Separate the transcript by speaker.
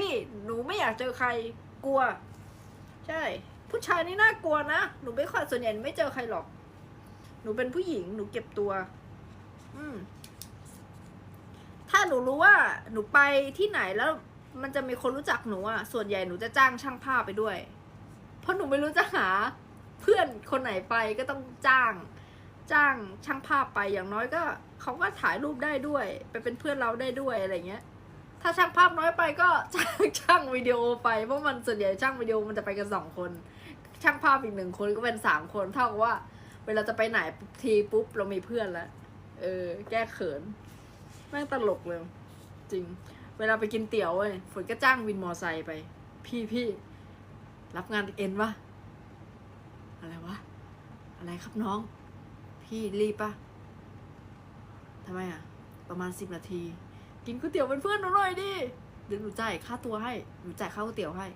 Speaker 1: พี่หนูไม่อยากเจอใครกลัว ใช่ ผู้ชายนี่น่ากลัวนะหนูไม่ค่อยส่วนใหญ่ไม่เจอใครหรอก หนูเป็นผู้หญิงหนูเก็บตัว อืม ถ้าหนูรู้ว่า หนูไปที่ไหนแล้วมันจะมีคนรู้จักหนูอะส่วนใหญ่หนูจะจ้างช่างภาพไปด้วย เพราะหนูไม่รู้จะหา เพื่อนคนไหนไปก็ต้องจ้าง จ้างช่างภาพไปอย่างน้อยก็เขาก็ถ่ายรูปได้ด้วย ไปเป็นเพื่อนเราได้ด้วยอะไรเงี้ย ถ้าช่างภาพน้อยไปก็จ้างช่างวิดีโอไปเพราะมันส่วนใหญ่ช่างวิดีโอมันจะไปกันสองคน ช่างภาพอีกหนึ่งคนก็เป็นสามคนเท่ากับว่า เวลาจะไปไหนทีปุ๊บเรามีเพื่อนแล้วเออ แก้เขินแม่งตลกเลย จริง เวลาไปกินเตี๋ยวเว้ยฝนก็จ้างวินมอไซค์ไป พี่พี่รับงานเอ็นวะอะไรวะอะไรครับน้อง พี่รีบปะทำไมอะ ประมาณสิบนาที กินก๋วยเตี๋ยวเป็นเพื่อนหนูหน่อยดิ เดี๋ยวหนูจ่ายค่าตัวให้ หนูจ่ายค่าก๋วยเตี๋ยวให้